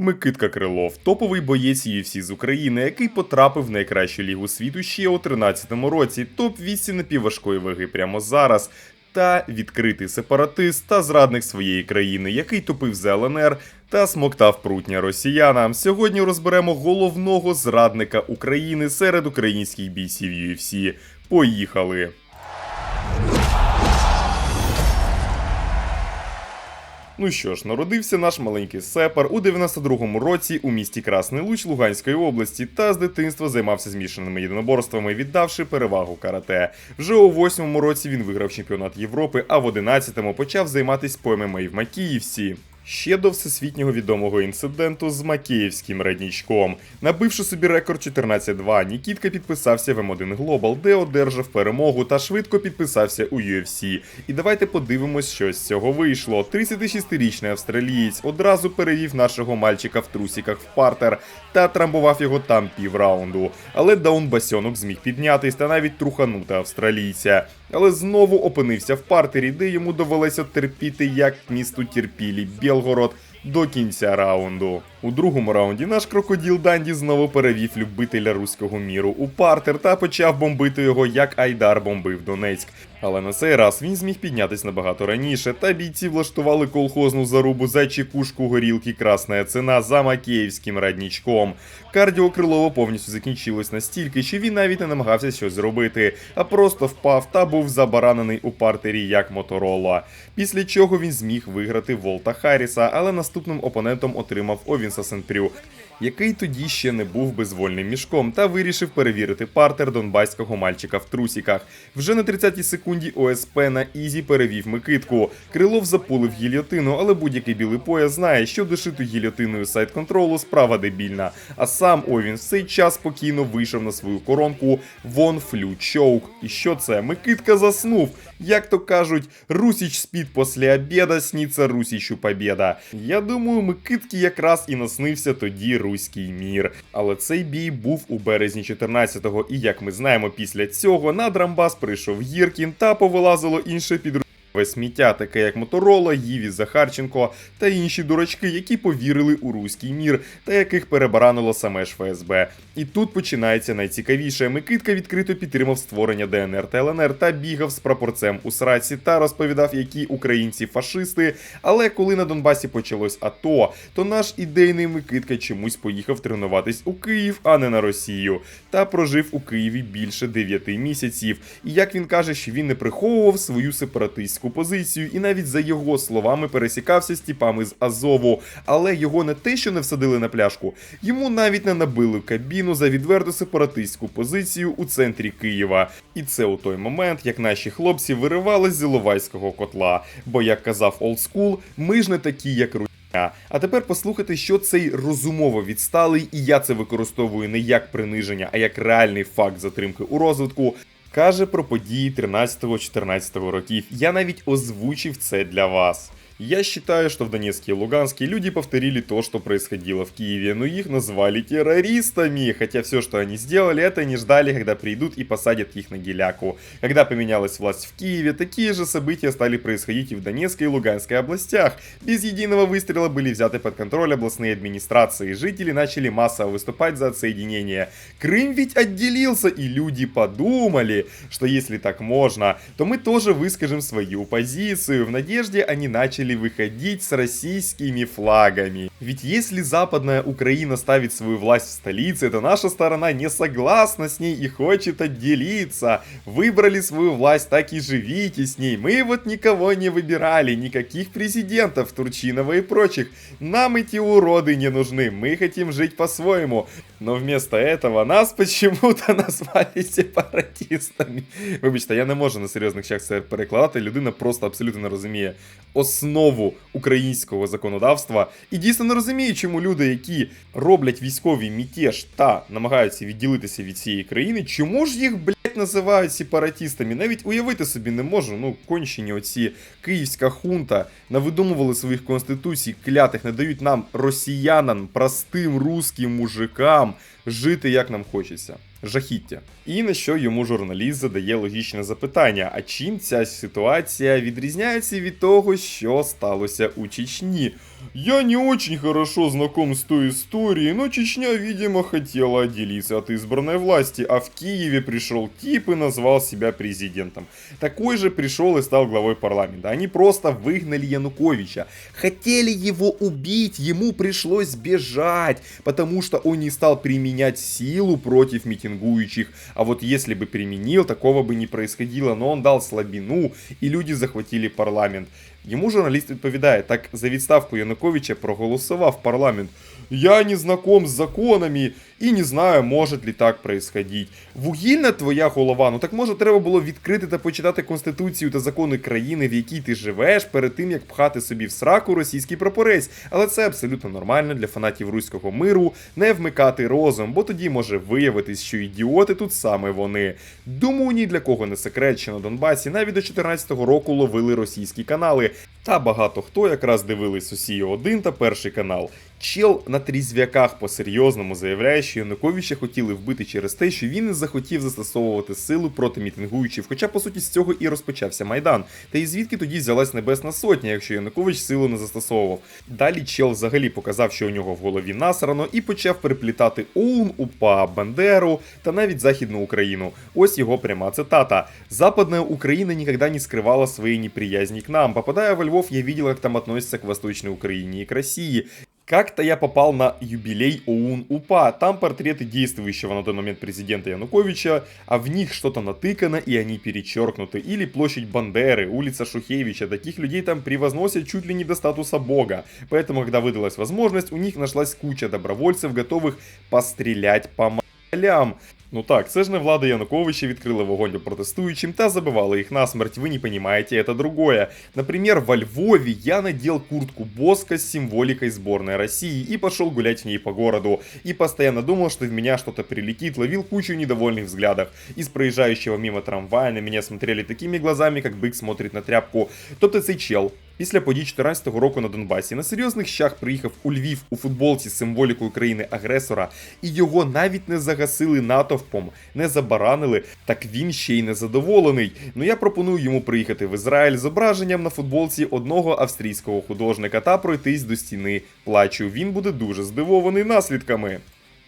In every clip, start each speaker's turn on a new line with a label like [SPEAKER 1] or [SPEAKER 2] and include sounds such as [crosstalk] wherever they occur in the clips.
[SPEAKER 1] Микитка Крилов, топовий боєць UFC з України, який потрапив в найкращу лігу світу ще у 13-му році, топ-8 напівважкої ваги прямо зараз. Та відкритий сепаратист та зрадник своєї країни, який тупив за ЛНР та смоктав прутня росіянам. Сьогодні розберемо головного зрадника України серед українських бійців UFC. Поїхали! Ну що ж, народився наш маленький сепар у 92-му році у місті Красний Луч Луганської області та з дитинства займався змішаними єдиноборствами, віддавши перевагу карате. Вже у 8-му році він виграв чемпіонат Європи, а в 11-му почав займатися по ММА в Макіївсі. Ще до всесвітнього відомого інциденту з Макеївським раднічком. Набивши собі рекорд 14-2, Нікітка підписався в М1 Global, де одержав перемогу та швидко підписався у UFC. І давайте подивимось, що з цього вийшло. 36-річний австралієць одразу перевів нашого мальчика в трусіках в партер та трамбував його там півраунду. Але Даун Басьонок зміг піднятись та навіть труханути австралійця. Але знову опинився в партері, де йому довелося терпіти як місту терпілі Білгород до кінця раунду. У другому раунді наш крокоділ Данді знову перевів любителя руського міру у партер та почав бомбити його, як Айдар бомбив Донецьк. Але на цей раз він зміг піднятись набагато раніше, та бійці влаштували колхозну зарубу за чекушку горілки Красна ціна за макіївським раднічком. Кардіо Крилова повністю закінчилось настільки, що він навіть не намагався щось зробити, а просто впав та був забаранений у партері як Моторола. Після чого він зміг виграти Волта Харріса, але наступним опонентом отримав Овінса Сенпрю Який тоді ще не був безвольним мішком, та вирішив перевірити партер донбаського мальчика в трусіках. Вже на 30-й секунді ОСП на Ізі перевів Микитку. Крилов запулив гільйотину, але будь-який білий пояс знає, що дошиту гільйотиною сайт контролу справа дебільна. А сам Овін в цей час спокійно вийшов на свою коронку Вон Флю Чоук. І що це? Микитка заснув. Як то кажуть, Русіч спить після обіда, сніться Русічу побєда. Я думаю, Микитки якраз і наснився тоді руський мір. Але цей бій був у березні 14-го, і як ми знаємо, після цього на Драмбас прийшов Гіркін та повилазило інше підрозділення сміття, таке як Моторола, Їві Захарченко та інші дурачки, які повірили у руський мір та яких перебаранило саме ж ФСБ. І тут починається найцікавіше. Микитка відкрито підтримав створення ДНР та ЛНР та бігав з прапорцем у сраці та розповідав, які українці фашисти. Але коли на Донбасі почалось АТО, то наш ідейний Микитка чомусь поїхав тренуватись у Київ, а не на Росію, та прожив у Києві більше 9 місяців. І як він каже, що він не приховував свою сепаратистську позицію, і навіть за його словами пересікався з тіпами з Азову. Але його не те, що не всадили на пляшку, йому навіть не набили кабіну за відверто сепаратистську позицію у центрі Києва. І це у той момент, як наші хлопці виривали з Іловайського котла. Бо, як казав олдскул, ми ж не такі, як ру. А тепер послухайте, що цей розумово відсталий, і я це використовую не як приниження, а як реальний факт затримки у розвитку. Каже про події 13-14 років. Я навіть озвучив це для вас. Я считаю, что в Донецке и Луганске люди повторили то, что происходило в Киеве, но их назвали террористами, хотя все, что они сделали, это не ждали, когда придут и посадят их на геляку. Когда поменялась власть в Киеве, такие же события стали происходить и в Донецкой и Луганской областях. Без единого выстрела были взяты под контроль областные администрации, жители начали массово выступать за отсоединение. Крым ведь отделился, и люди подумали, что если так можно, то мы тоже выскажем свою позицию. В надежде они начали выходить с российскими флагами. Ведь если Западная Украина ставит свою власть в столице, то наша сторона не согласна с ней и хочет отделиться. Выбрали свою власть, так и живите с ней. Мы вот никого не выбирали, никаких президентов, Турчинова и прочих. Нам эти уроды не нужны, мы хотим жить по-своему. Но вместо этого нас [laughs] почему-то назвали сепаратистами. Вибачте, я не можу на серйозних щах це. Людина просто абсолютно не розуміє основу українського законодавства і дійсно не розуміє, чому люди, які роблять військовий мятеж та намагаються відділитися від цієї країни, чому ж їх блять називають сепаратистами? Навіть уявити собі не можу. Ну, кончені оці київська хунта навидумували своїх конституцій, клятих, не дають нам росіянам, простим русським мужикам жити як нам хочеться. жахіття. І на що йому журналіст задає логічне запитання: а чим ця ситуація відрізняється від того, що сталося у Чечні? Я не очень хорошо знаком с той историей, но Чечня, видимо, хотела отделиться от избранной власти, а в Киеве пришел тип и назвал себя президентом. Такой же пришел и стал главой парламента. Они просто выгнали Януковича. Хотели его убить, ему пришлось бежать, потому что он не стал применять силу против митингующих. А вот если бы применил, такого бы не происходило, но он дал слабину, и люди захватили парламент. Йому журналіст відповідає, так за відставку Януковича проголосував парламент. Я не знаком з законами і не знаю, може ли так происходить. Вугільна твоя голова, ну так може треба було відкрити та почитати конституцію та закони країни, в якій ти живеш, перед тим як пхати собі в сраку російський прапорець. Але це абсолютно нормально для фанатів руського миру не вмикати розум, бо тоді може виявитись, що ідіоти тут саме вони. Думаю, ні для кого не секрет, що на Донбасі навіть до 2014 року ловили російські канали. Та багато хто якраз дивились Росію 1 та перший канал. Чел на трізв'яках по-серйозному заявляє, що Януковича хотіли вбити через те, що він не захотів застосовувати силу проти мітингуючих, хоча по суті з цього і розпочався майдан. Та і звідки тоді взялась Небесна Сотня, якщо Янукович силу не застосовував. Далі чел взагалі показав, що у нього в голові насрано, і почав переплітати ОУН, УПА, Бандеру та навіть Західну Україну. Ось його пряма цитата: Западная Украина никогда не скрывала своей неприязни к нам. Попадая во Львов, я видел, как там относятся к Восточной Украине и к России. Как-то я попал на юбилей ОУН-УПА. Там портреты действующего на тот момент президента Януковича, а в них что-то натыкано и они перечеркнуты. Или площадь Бандеры, улица Шухевича. Таких людей там превозносят чуть ли не до статуса бога. Поэтому, когда выдалась возможность, у них нашлась куча добровольцев, готовых пострелять по малям. Ну так, це ж не влада Януковича відкрила вогонь по протестуючим та забивала їх насмерть. Вы не понимаете, это другое. Например, во Львове я надел куртку Боска с символикой сборной России и пошел гулять в ней по городу. И постоянно думал, что в меня что-то прилетит, ловил кучу недовольных взглядов. Из проезжающего мимо трамвая на меня смотрели такими глазами, как бык смотрит на тряпку. Тобто цей чел Після подій 14 року на Донбасі на серйозних щах приїхав у Львів у футболці з символікою країни-агресора, і його навіть не загасили натовпом, не забаранили, так він ще й не задоволений. Ну я пропоную йому приїхати в Ізраїль зображенням на футболці одного австрійського художника та пройтись до стіни плачу. Він буде дуже здивований наслідками.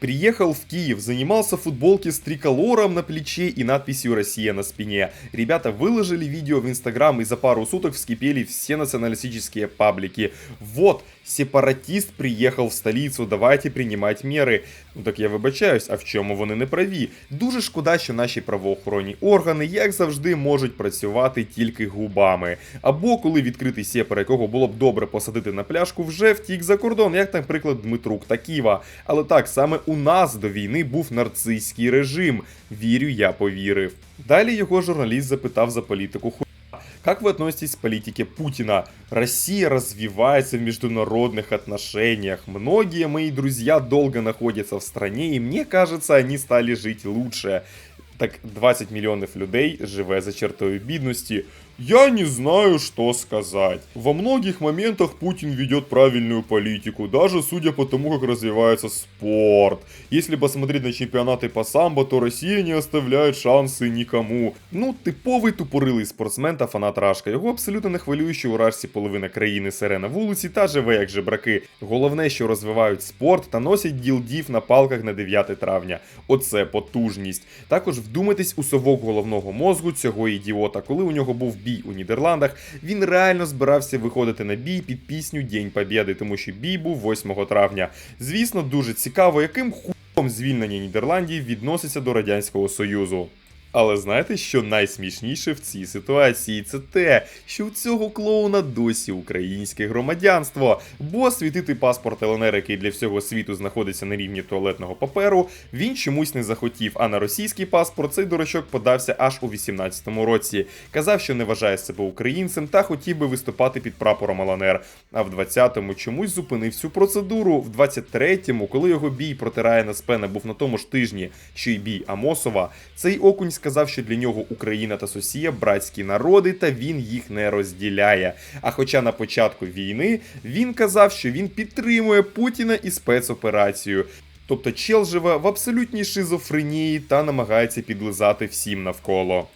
[SPEAKER 1] Приехал в Киев, занимался в футболке с триколором на плече и надписью «Россия» на спине. Ребята выложили видео в Инстаграм и за пару суток вскипели все националистические паблики. Вот, сепаратист приїхав в столицю, давайте приймати міри. Ну так я вибачаюсь, а в чому вони не праві? Дуже шкода, що наші правоохоронні органи, як завжди, можуть працювати тільки губами. Або коли відкритий сепар, якого було б добре посадити на пляшку, вже втік за кордон, як, наприклад, Дмитрук та Ківа. Але так, саме у нас до війни був нарцистський режим. Вірю, я повірив. Далі його журналіст запитав за політику Как вы относитесь к политике Путина? Россия развивается в международных отношениях. Многие мои друзья долго находятся в стране, и мне кажется, они стали жить лучше. Так 20 мільйонів людей живе за чертою бідності. Я не знаю, что сказать. Во многих моментах Путин ведет правильную политику, даже судя по тому, как развивается спорт. Если посмотреть на чемпионаты по самбо, то Россия не оставляет шансы никому. Ну, типовий тупорилий спортсмен та фанат Рашка. Його абсолютно не хвилює, у Рашці половина країни сере на вулиці та живе як жебраки. Головне, що розвивають спорт та носять ділдів на палках на 9 травня. Оце потужність. Також вдумайтесь у совок головного мозку цього ідіота, коли у нього був бій у Нідерландах, він реально збирався виходити на бій під пісню День Побєди, тому що бій був 8 травня. Звісно, дуже цікаво, яким хуєм звільнення Нідерландів відноситься до Радянського Союзу. Але знаєте, що найсмішніше в цій ситуації? Це те, що у цього клоуна досі українське громадянство, бо світити паспорт ЛНР, який для всього світу знаходиться на рівні туалетного паперу, він чомусь не захотів. А на російський паспорт цей дурачок подався аж у 18-му році. Казав, що не вважає себе українцем та хотів би виступати під прапором ЛНР. А в 20-му чомусь зупинив цю процедуру. В 23-му, коли його бій протирає на спена був на тому ж тижні, що й бій Амосова, цей окунь сказав, що для нього Україна та Сосія братські народи, та він їх не розділяє. А хоча на початку війни він казав, що він підтримує Путіна і спецоперацію. Тобто чел живе в абсолютній шизофренії та намагається підлизати всім навколо.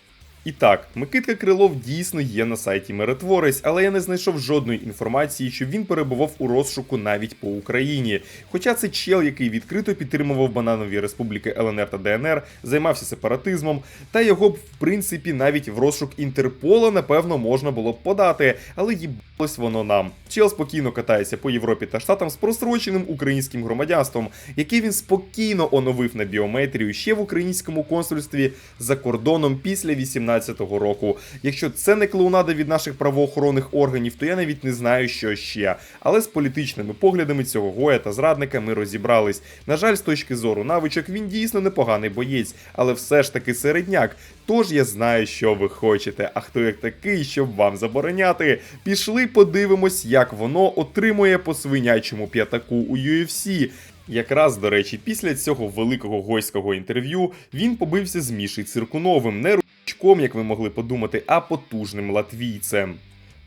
[SPEAKER 1] І так, Микитка Крилов дійсно є на сайті Миротворець, але я не знайшов жодної інформації, що він перебував у розшуку навіть по Україні. Хоча це чел, який відкрито підтримував бананові республіки ЛНР та ДНР, займався сепаратизмом, та його б, в принципі, навіть в розшук Інтерпола, напевно, можна було б подати, але їбалось воно нам. Чел спокійно катається по Європі та Штатам з просроченим українським громадянством, яке він спокійно оновив на біометрію ще в українському консульстві за кордоном після 18-го року. Якщо це не клоунада від наших правоохоронних органів, то я навіть не знаю, що ще. Але з політичними поглядами цього гоя та зрадника ми розібрались. На жаль, з точки зору навичок він дійсно непоганий боєць, але все ж таки середняк. Тож я знаю, що ви хочете. А хто як такий, щоб вам забороняти? Пішли подивимось, як воно отримує по свинячому п'ятаку у UFC. Якраз, до речі, після цього великого гойського інтерв'ю він побився з Мішей Циркуновим, не ручком, як ви могли подумати, а потужним латвійцем.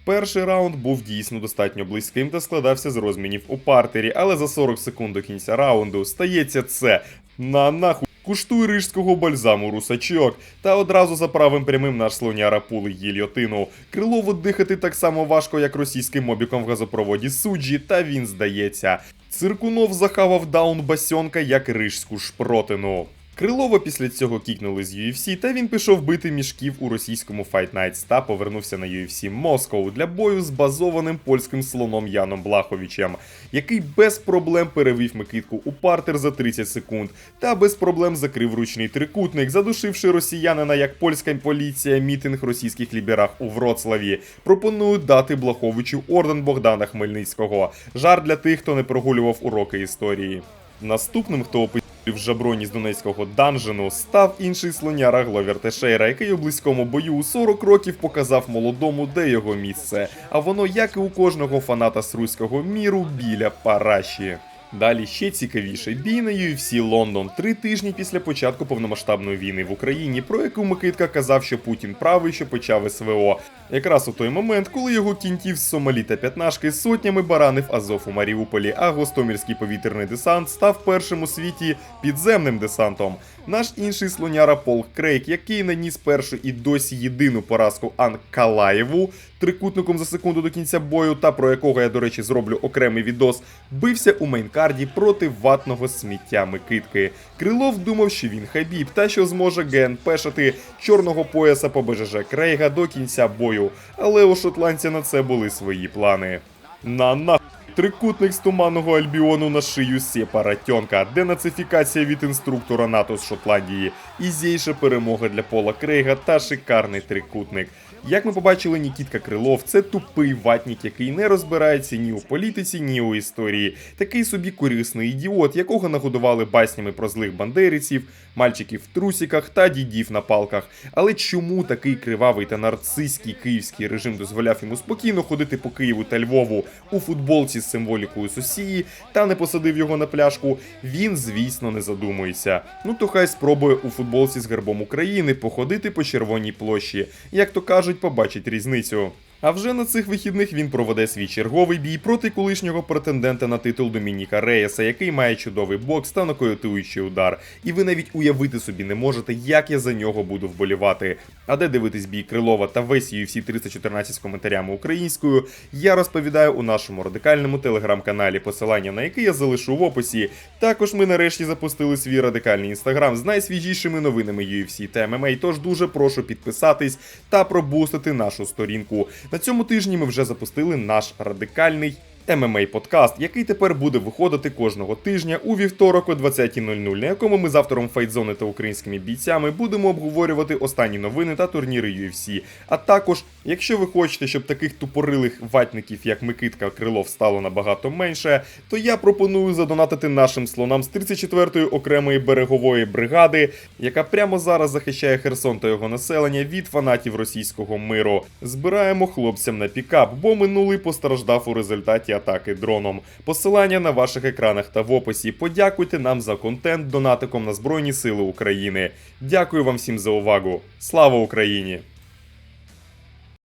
[SPEAKER 1] Перший раунд був дійсно достатньо близьким та складався з розмінів у партері, але за 40 секунд до кінця раунду стається це на нахуй. Куштуй рижського бальзаму русачок, та одразу за правим прямим наш слоняра пули гільйотину. Крилову дихати так само важко, як російським мобіком в газопроводі суджі, та він здається. Циркунов захавав даун басьонка як рижську шпротину. Крилова після цього кікнули з UFC, та він пішов бити мішків у російському Fight Nights та повернувся на UFC Moscow для бою з базованим польським слоном Яном Блаховичем, який без проблем перевів Микитку у партер за 30 секунд та без проблем закрив ручний трикутник, задушивши росіянина як польська поліція мітинг російських ліберах у Вроцлаві. Пропоную дати Блаховичу орден Богдана Хмельницького. Жар для тих, хто не прогулював уроки історії. Наступним, хто описав в жаброні з донецького данжену, став інший слоняра Гловер Тешейра, який у близькому бою у 40 років показав молодому, де його місце. А воно, як і у кожного фаната з руського міру, біля параші. Далі ще цікавіше бій на UFC Лондон три тижні після початку повномасштабної війни в Україні, про яку Микитка казав, що Путін правий, що почав СВО. Якраз у той момент, коли його кінтів з Сомалі та п'ятнашки сотнями баранив Азов у Маріуполі, а Гостомірський повітряний десант став першим у світі підземним десантом. Наш інший слоняра Пол Крейк, який наніс першу і досі єдину поразку Анкалаєву трикутником за секунду до кінця бою, та про якого я, до речі, зроблю окремий відос, бився у мейнкарді проти ватного сміття Микитки. Крилов думав, що він хабіб, та що зможе ген пешати чорного пояса по БЖЖ Крейга до кінця бою. Але у шотландця на це були свої плани. На на Трикутник з туманного альбіону на шию сепаратьонка, денацифікація від інструктора НАТО з Шотландії, ізейша перемога для Пола Крейга та шикарний трикутник. Як ми побачили, Нікітка Крилов це тупий ватнік, який не розбирається ні у політиці, ні у історії. Такий собі корисний ідіот, якого нагодували баснями про злих бандерівців, мальчиків в трусіках та дідів на палках. Але чому такий кривавий та нарцистський київський режим дозволяв йому спокійно ходити по Києву та Львову у футболці з символікою Сосії та не посадив його на пляшку? Він, звісно, не задумується. Ну то хай спробує у футболці з гербом України походити по червоній площі. Як то кажуть, побачить різницю. А вже на цих вихідних він проведе свій черговий бій проти колишнього претендента на титул Домініка Реєса, який має чудовий бокс та нокаутуючий удар. І ви навіть уявити собі не можете, як я за нього буду вболівати. А де дивитись бій Крилова та весь UFC 314 з коментарями українською, я розповідаю у нашому радикальному телеграм-каналі, посилання на який я залишу в описі. Також ми нарешті запустили свій радикальний інстаграм з найсвіжішими новинами UFC та MMA, тож дуже прошу підписатись та пробустити нашу сторінку. На цьому тижні ми вже запустили наш радикальний MMA подкаст, який тепер буде виходити кожного тижня у вівторок о 20.00, на якому ми з автором Файтзони та українськими бійцями будемо обговорювати останні новини та турніри UFC. А також, якщо ви хочете, щоб таких тупорилих ватників, як Микитка Крилов, стало набагато менше, то я пропоную задонатити нашим слонам з 34-ї окремої берегової бригади, яка прямо зараз захищає Херсон та його населення від фанатів російського миру. Збираємо хлопцям на пікап, бо минулий постраждав у результаті атаки дроном. Посилання на ваших екранах та в описі. Подякуйте нам за контент донатиком на Збройні Сили України. Дякую вам всім за увагу. Слава Україні!